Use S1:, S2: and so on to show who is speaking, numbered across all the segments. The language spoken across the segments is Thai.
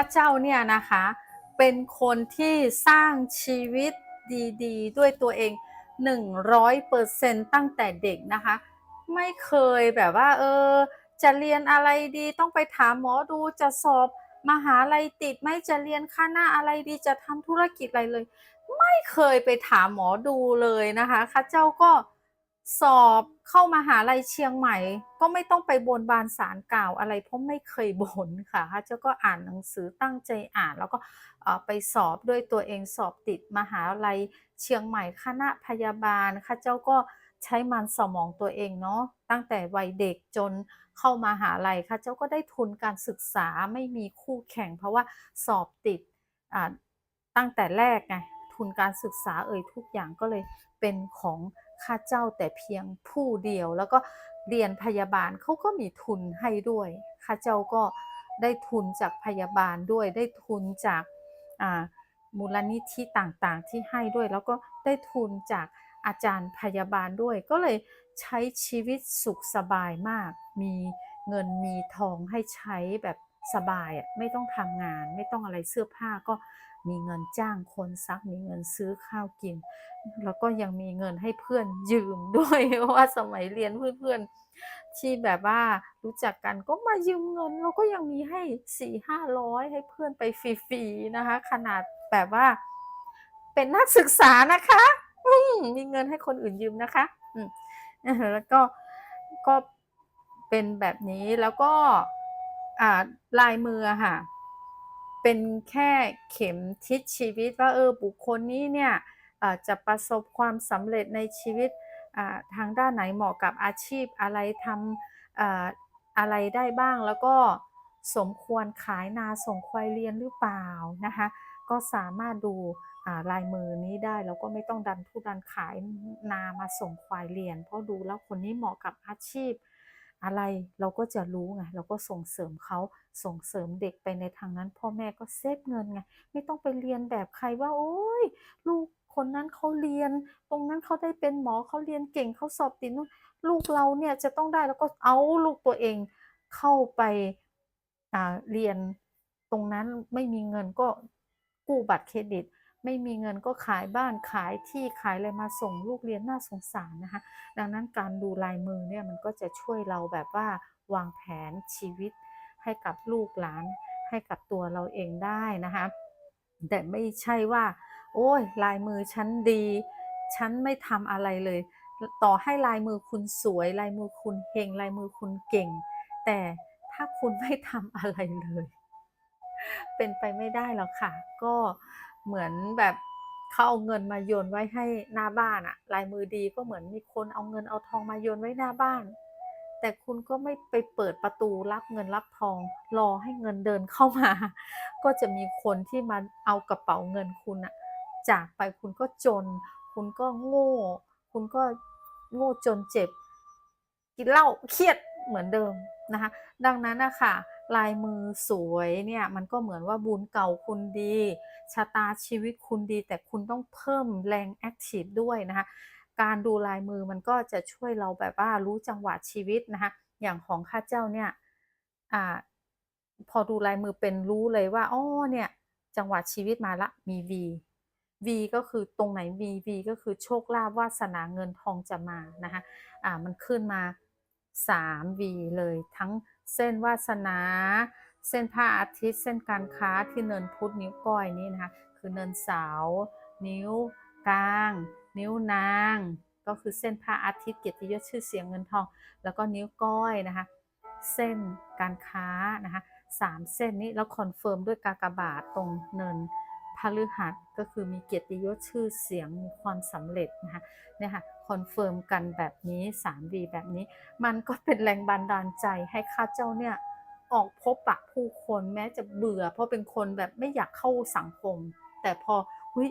S1: าเจ้าเนี่ยนะคะ เป็นคนที่สร้างชีวิตดีๆ ด้วยตัวเอง 100%ตั้งแต่เด็กนะคะ ไม่เคยแบบว่า เออ จะเรียนอะไรดีต้องไปถามหมอดูจะสอบมหาลัยติดไหมจะเรียนคณะอะไรดีจะทำธุรกิจอะไรเลย ไม่เคยไปถามหมอดูเลยนะคะข้าเจ้าก็ สอบเข้ามหาลัยเชียงใหม่ ก็ไม่ต้องไปบนบานสารกล่าวอะไรเพราะไม่เคยบนค่ะข้าเจ้าก็อ่านหนังสือตั้งใจอ่านแล้วก็ไปสอบด้วยตัวเองสอบติดมหาลัยเชียงใหม่คณะพยาบาลข้าเจ้าก็ใช้มันสมองตัวเองเนาะตั้งแต่วัยเด็กจนเข้ามหาลัยข้าเจ้าก็ได้ทุนการศึกษาไม่มีคู่แข่ง เพราะว่าสอบติดตั้งแต่แรกไงทุนการศึกษาเอ่ยทุกอย่างก็เลยเป็นของ ข้าเจ้าแต่เพียงผู้เดียว แล้วก็เรียนพยาบาลเขาก็มีทุนให้ด้วยข้าเจ้าก็ได้ทุนจากพยาบาลด้วย ได้ทุนจากมูลนิธิต่างๆ ที่ให้ด้วย แล้วก็ได้ทุนจากอาจารย์พยาบาลด้วย ก็เลยใช้ชีวิตสุขสบายมาก มีเงินมีทองให้ใช้แบบ สบายอะไม่ต้องทำงาน ไม่ต้องอะไรเสื้อผ้าก็มีเงินจ้างคนซักมีเงินซื้อข้าวกิน แล้วก็ยังมีเงินให้เพื่อนยืมด้วยเพราะว่าสมัยเรียนเพื่อนๆที่แบบว่ารู้จักกันก็มายืมเงินเราก็ยังมีให้สี่ห้าร้อยให้เพื่อนไปฟรีๆนะคะ ขนาดแบบว่า เป็นนักศึกษานะคะมมีเงินให้คนอื่นยืมนะคะแล้วก็ก็เป็นแบบนี้แล้วก็ ลายมือค่ะ เป็นแค่เข็มทิศชีวิตว่าเออบุคคลนี้เนี่ยจะประสบความสำเร็จในชีวิตทางด้านไหนเหมาะกับอาชีพอะไรทำเอ่อะไรได้บ้างแล้วก็สมควรขายนาส่งควายเรียนหรือเปล่านะคะก็สามารถดูลายมือนี้ได้แล้วก็ไม่ต้องดันทุดันขายนามาส่งควายเรียนเพราะดูแล้วคนนี้เหมาะกับอาชีพ อะไรเราก็จะรู้ไงเราก็ส่งเสริมเขาส่งเสริมเด็กไปในทางนั้น พ่อแม่ก็เซฟเงินไงไม่ต้องไปเรียนแบบใครว่าโอ๊ยลูกคนนั้นเขาเรียน ตรงนั้นเขาได้เป็นหมอเขาเรียนเก่งเขาสอบติดนู่นลูกเราเนี่ยจะต้องได้แล้วก็เอาลูกตัวเองเข้าไปอ่าเรียนตรงนั้นไม่มีเงินก็กู้บัตรเครดิต ไม่มีเงินก็ขายบ้านขายที่ขายอะไรมาส่งลูกเรียนน่าสงสารนะคะ ดังนั้นการดูลายมือเนี่ยมันก็จะช่วยเราแบบว่าวางแผนชีวิตให้กับลูกหลานให้กับตัวเราเองได้นะคะ แต่ไม่ใช่ว่า โอ้ยลายมือฉันดีฉันไม่ทำอะไรเลย ต่อให้ลายมือคุณสวย ลายมือคุณเฮงลายมือคุณเก่ง แต่ถ้าคุณไม่ทำอะไรเลย เป็นไปไม่ได้หรอกค่ะ ก็ เหมือนแบบเขาเอาเงินมาโยนไว้ให้หน้าบ้านอะลายมือดีก็เหมือนมีคนเอาเงินเอาทองมาโยนไว้หน้าบ้าน แต่คุณก็ไม่ไปเปิดประตูรับเงินรับทอง รอให้เงินเดินเข้ามา ก็จะมีคนที่มาเอากระเป๋าเงินคุณอะจากไปคุณก็จน คุณก็โง่ คุณก็โง่จนเจ็บ กินเหล้าเครียดเหมือนเดิมนะคะ ดังนั้นนะคะ ลายมือสวยเนี่ยมันก็เหมือนว่าบุญเก่าคุณดี ชะตาชีวิตคุณดี แต่คุณต้องเพิ่มแรงแอคทีฟด้วยนะคะการดูลายมือมันก็จะช่วยเราแบบว่ารู้จังหวะชีวิตนะคะอย่างของข้าเจ้าเนี่ยอ่าพอดูลายมือเป็นรู้เลยว่าอ๋อเนี่ยจังหวะชีวิตมาละมี V V ก็คือตรงไหน V V ก็คือโชคลาภวาสนาเงินทองจะมานะคะอ่ามันขึ้นมา 3 V เลยทั้งเส้นวาสนา เส้นพระอาทิตย์ เส้นการค้าที่เนินพุทธนิ้วก้อยนี้นะคะ คือเนินเสา นิ้วกลาง นิ้วนาง ก็คือเส้นพระอาทิตย์เกียรติยศชื่อเสียงเงินทอง แล้วก็นิ้วก้อยนะคะ เส้นการค้านะคะสามเส้นนี้แล้วคอนเฟิร์มด้วยกากบาทตรงเนิน พฤหัสก็คือมีเกียรติยศชื่อเสียงมีความสำเร็จนะคะเนี่ยค่ะคอนเฟิร์มกันแบบนี้ 3D แบบนี้ มันก็เป็นแรงบันดาลใจให้ข้าเจ้าเนี่ยออกพบปะผู้คนแม้จะเบื่อ เพราะเป็นคนแบบไม่อยากเข้าสังคม แต่พอหุย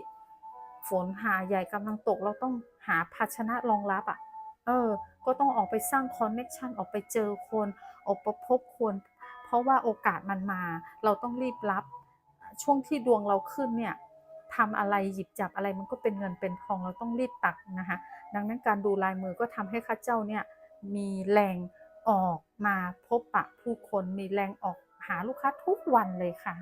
S1: ฝนหาใหญ่กำลังตกเราต้องหาภาชนะรองรับอะ่ะเออ ก็ต้องออกไปสร้างคอนเน็ชันออกไปเจอคน ออกไปพบคน เพราะว่าโอกาสมันมา เราต้องรีบรับ ช่วงที่ดวงเราขึ้นเนี่ยทำอะไรหยิบจับอะไรมันก็เป็นเงินเป็นทองเราต้องรีบตักนะคะดังนั้นการดูลายมือก็ทำให้ข้าเจ้าเนี่ยมีแรงออกมาพบปะผู้คนมีแรงออกหาลูกค้าทุกวันเลยค่ะ